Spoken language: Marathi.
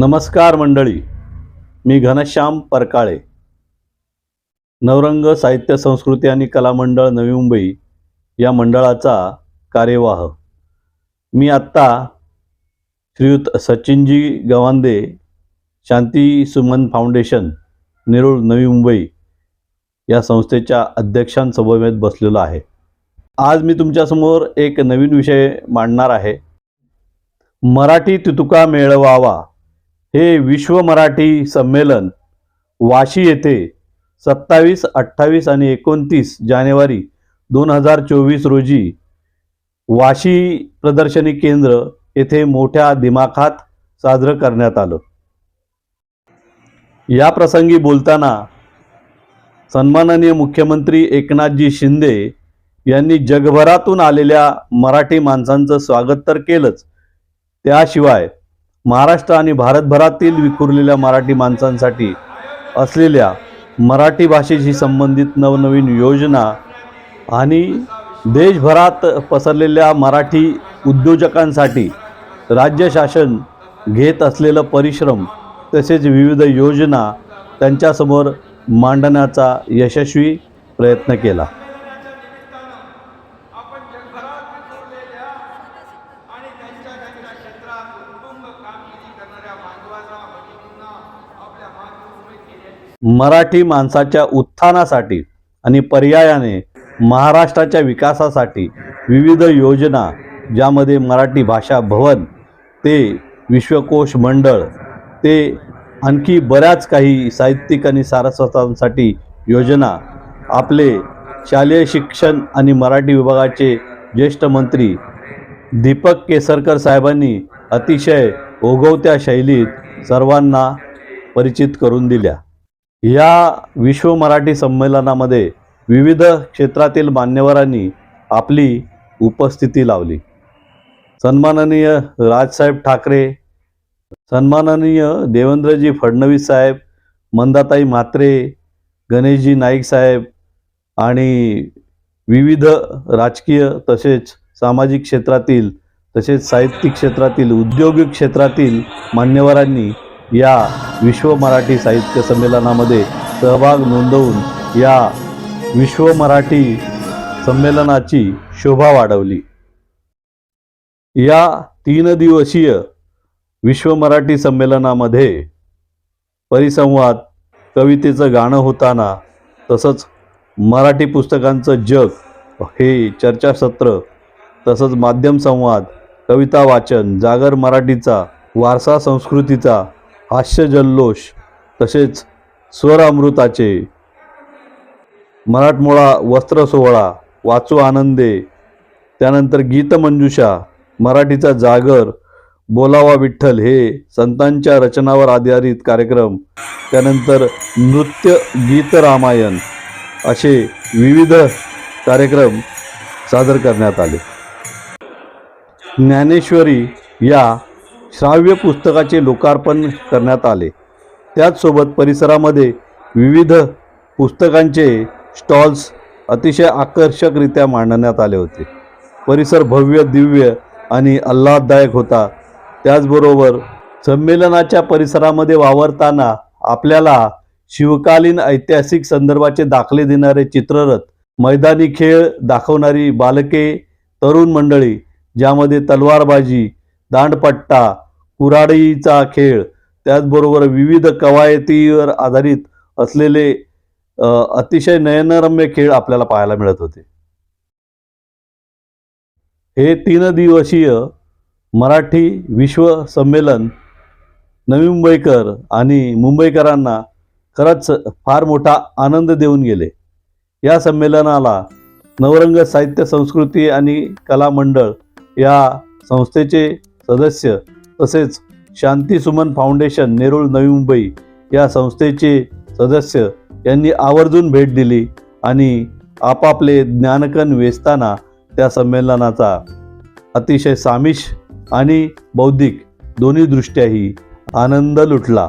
नमस्कार मंडळी मी घनश्याम परकाळे. नवरंग साहित्य संस्कृती आणि कला मंडळ नवी मुंबई या मंडळाचा कार्यवाह. मी आत्ता श्रीयुत सचिनजी गवांदे शांती सुमन फाउंडेशन नेरूळ नवी मुंबई या संस्थेच्या अध्यक्षांसमवेत बसलेलो आहे. आज मी तुमच्यासमोर एक नवीन विषय मांडणार आहे. मराठी तितुका मेळवावा. हे विश्व मराठी संमेलन वाशी येथे सत्तावीस अठ्ठावीस आणि एकोणतीस जानेवारी दोन हजार चोवीस रोजी वाशी प्रदर्शनी केंद्र येथे मोठ्या दिमाखात साजरं करण्यात आलं. या प्रसंगी बोलताना सन्माननीय मुख्यमंत्री एकनाथजी शिंदे यांनी जगभरातून आलेल्या मराठी माणसांचं स्वागत तर केलंच. त्याशिवाय महाराष्ट्र आणि भारतभरातील विखुरलेल्या मराठी माणसांसाठी असलेल्या मराठी भाषेशी संबंधित नवनवीन योजना आणि देशभरात पसरलेल्या मराठी उद्योजकांसाठी राज्य शासन घेत असलेलं परिश्रम तसेच विविध योजना त्यांच्यासमोर मांडण्याचा यशस्वी प्रयत्न केला. मराठी माणसाच्या उत्थानासाठी आणि पर्यायाने महाराष्ट्राच्या विकासासाठी विविध योजना ज्यामध्ये मराठी भाषा भवन ते विश्वकोश मंडळ ते आणखी बऱ्याच काही साहित्यिक आणि सारस्वतांसाठी योजना आपले शालेय शिक्षण आणि मराठी विभागाचे ज्येष्ठ मंत्री दीपक केसरकर साहेबांनी अतिशय ओघवत्या शैलीत सर्वांना परिचित करून दिल्या. या विश्व मराठी संमेलनामध्ये विविध क्षेत्रातील मान्यवरांनी आपली उपस्थिती लावली. सन्माननीय राजसाहेब ठाकरे सन्माननीय देवेंद्रजी फडणवीस साहेब मंदाताई म्हात्रे गणेशजी नाईक साहेब आणि विविध राजकीय तसेच सामाजिक क्षेत्रातील तसेच साहित्यिक क्षेत्रातील उद्योगिक क्षेत्रातील मान्यवरांनी या विश्व मराठी साहित्य संमेलनामध्ये सहभाग नोंदवून या विश्व मराठी संमेलनाची शोभा वाढवली. या तीन दिवसीय विश्व मराठी संमेलनामध्ये परिसंवाद कवितेचं गाणं होताना तसंच मराठी पुस्तकांचं जग हे चर्चासत्र तसंच माध्यम संवाद कविता वाचन जागर मराठीचा वारसा संस्कृतीचा हास्य जल्लोष तसेच स्वरामृताचे. मराठमोळा वस्त्र सोहळा वाचू आनंदे त्यानंतर गीतमंजुषा मराठीचा जागर बोलावा विठ्ठल हे संतांच्या रचनावर आधारित कार्यक्रम त्यानंतर नृत्य गीत रामायण असे विविध कार्यक्रम सादर करण्यात आले. ज्ञानेश्वरी या श्राव्य पुस्तकाचे लोकार्पण करण्यात आले. त्याचसोबत परिसरामध्ये विविध पुस्तकांचे स्टॉल्स अतिशय आकर्षकरित्या मांडण्यात आले होते. परिसर भव्य दिव्य आणि आल्हाददायक होता. त्याचबरोबर संमेलनाच्या परिसरामध्ये वावरताना आपल्याला शिवकालीन ऐतिहासिक संदर्भाचे दाखले देणारे चित्ररथ मैदानी खेळ दाखवणारी बालके तरुण मंडळी ज्यामध्ये तलवारबाजी दांडपट्टा कुराडीचा खेळ. त्याचबरोबर विविध कवायतीवर आधारित असलेले अतिशय नयनरम्य खेळ आपल्याला पाहायला मिळत होते. हे तीन दिवसीय मराठी विश्व संमेलन नवी मुंबईकर आणि मुंबईकरांना खरंच फार मोठा आनंद देऊन गेले. या संमेलनाला नवरंग साहित्य संस्कृती आणि कला मंडळ या संस्थेचे सदस्य तसेच शांती सुमन फाउंडेशन नेरूळ नवी मुंबई या संस्थेचे सदस्य यांनी आवर्जून भेट दिली आणि आपापले ज्ञानकण वेचताना त्या संमेलनाचा अतिशय सामिष आणि बौद्धिक दोन्ही दृष्ट्याही आनंद लुटला.